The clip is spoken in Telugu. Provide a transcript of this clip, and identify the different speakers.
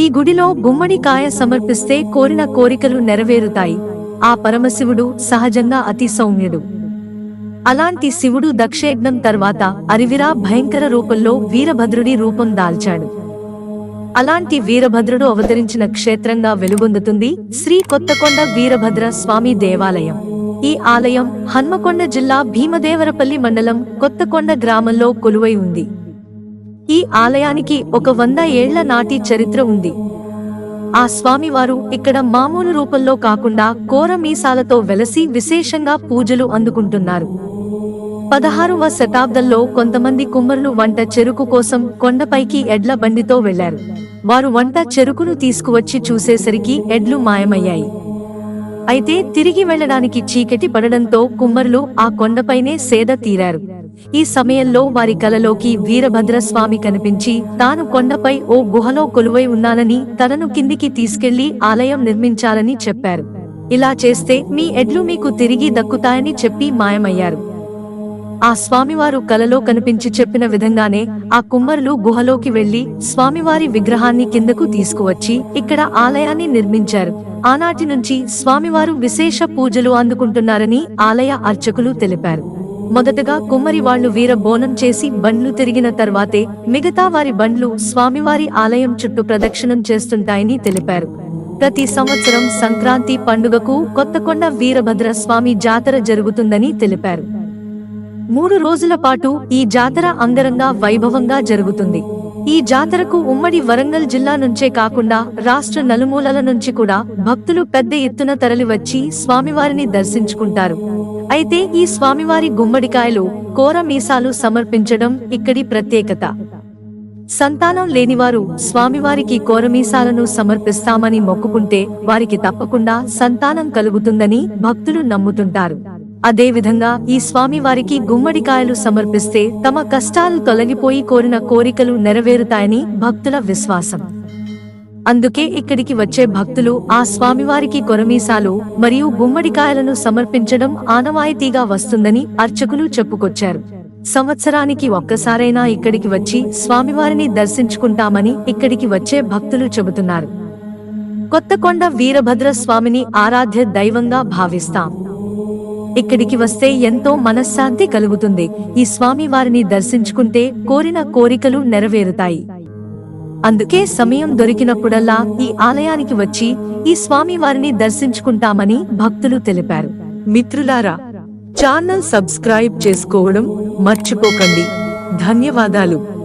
Speaker 1: ఈ గుడిలో గుమ్మడికాయ సమర్పిస్తే కోరిన కోరికలు నెరవేరుతాయి. ఆ పరమశివుడు సహజంగా అతి సౌమ్యుడు. అలాంటి శివుడు దక్షయజ్ఞం తర్వాత అరివిరా భయంకర రూపంలో వీరభద్రుడి రూపం దాల్చాడు. అలాంటి వీరభద్రుడు అవతరించిన క్షేత్రంగా వెలుగొందుతుంది శ్రీ కొత్తకొండ వీరభద్ర స్వామి దేవాలయం. ఈ ఆలయం హన్మకొండ జిల్లా భీమదేవరపల్లి మండలం కొత్తకొండ గ్రామంలో కొలువై ఉంది. ఈ ఆలయానికి ఒక వంద ఏళ్ళ నాటి చరిత్ర ఉంది. ఆ స్వామివారు ఇక్కడ మామూలు రూపంలో కాకుండా కోర మీసాలతో వెలసి విశేషంగా పూజలు అందుకుంటున్నారు. పదహారవ శతాబ్దంలో కొంతమంది కుమ్మరులు వంట చెరుకు కోసం కొండపైకి ఎడ్ల బండితో వెళ్ళారు వారు వంట చెరుకును తీసుకువచ్చి చూసేసరికి ఎడ్లు మాయమయ్యాయి. అయితే తిరిగి వెళ్ళడానికి చీకటి పడడంతో కుమ్మరులు ఆ కొండపైనే సేద తీరారు. ఈ సమయంలో వారి కలలోకి వీరభద్ర స్వామి కనిపించి తాను కొండపై ఓ గుహలో కొలువై ఉన్నానని తనను కిందికి తీసుకెళ్ళి ఆలయం నిర్మించాలని చెప్పారు. ఇలా చేస్తే మీ ఎడ్లు మీకు తిరిగి దక్కుతాయని చెప్పి మాయమయ్యారు. ఆ స్వామివారు కలలో కనిపించి చెప్పిన విధంగానే ఆ కుమ్మరులు గుహలోకి వెళ్ళి స్వామివారి విగ్రహాన్ని కిందకు తీసుకువచ్చి ఇక్కడ ఆలయాన్ని నిర్మించారు. ఆనాటి నుంచి స్వామివారు విశేష పూజలు అందుకుంటున్నారని ఆలయ అర్చకులు తెలిపారు. మొదటగా కుమ్మరి వాళ్ళు వీర బోనం చేసి బండ్లు తిరిగిన తర్వాతే మిగతా వారి బండ్లు స్వామివారి ఆలయం చుట్టూ ప్రదక్షిణం చేస్తుంటాయని తెలిపారు. ప్రతి సంవత్సరం సంక్రాంతి పండుగకు కొత్తకొండ వీరభద్ర స్వామి జాతర జరుగుతుందని తెలిపారు. మూడు రోజుల పాటు ఈ జాతర అంగరంగ వైభవంగా జరుగుతుంది. ఈ జాతరకు ఉమ్మడి వరంగల్ జిల్లా నుంచే కాకుండా రాష్ట్ర నలుమూలల నుంచి కూడా భక్తులు పెద్ద ఎత్తున తరలివచ్చి స్వామివారిని దర్శించుకుంటారు. అయితే ఈ స్వామివారి గుమ్మడికాయలు కోర మీసాలు సమర్పించడం ఇక్కడి ప్రత్యేకత. సంతానం లేనివారు స్వామివారికి కోరమీసాలను సమర్పిస్తామని మొక్కుకుంటే వారికి తప్పకుండా సంతానం కలుగుతుందని భక్తులు నమ్ముతుంటారు. అదేవిధంగా ఈ స్వామివారికి గుమ్మడికాయలు సమర్పిస్తే తమ కష్టాలు తొలగిపోయి కోరిన కోరికలు నెరవేరుతాయని భక్తుల విశ్వాసం. అందుకే ఇక్కడికి వచ్చే భక్తులు ఆ స్వామివారికి కొరమీసాలు మరియు గుమ్మడికాయలను సమర్పించడం ఆనవాయితీగా వస్తుందని అర్చకులు చెప్పుకొచ్చారు. సంవత్సరానికి ఒక్కసారైనా ఇక్కడికి వచ్చి స్వామివారిని దర్శించుకుంటామని ఇక్కడికి వచ్చే భక్తులు చెబుతున్నారు. కొత్తకొండ వీరభద్ర స్వామిని ఆరాధ్య దైవంగా భావిస్తాం. ఇక్కడికి వస్తే ఎంతో మనశ్శాంతి కలుగుతుంది. ఈ స్వామి వారిని దర్శించుకుంటే కోరిన కోరికలు నెరవేరుతాయి. అందుకే సమయం దొరికినప్పుడల్లా ఈ ఆలయానికి వచ్చి ఈ స్వామి వారిని దర్శించుకుంటామని భక్తులు తెలిపారు. మిత్రులారా ఛానల్ సబ్స్క్రైబ్ చేసుకోవడం మర్చిపోకండి. ధన్యవాదాలు.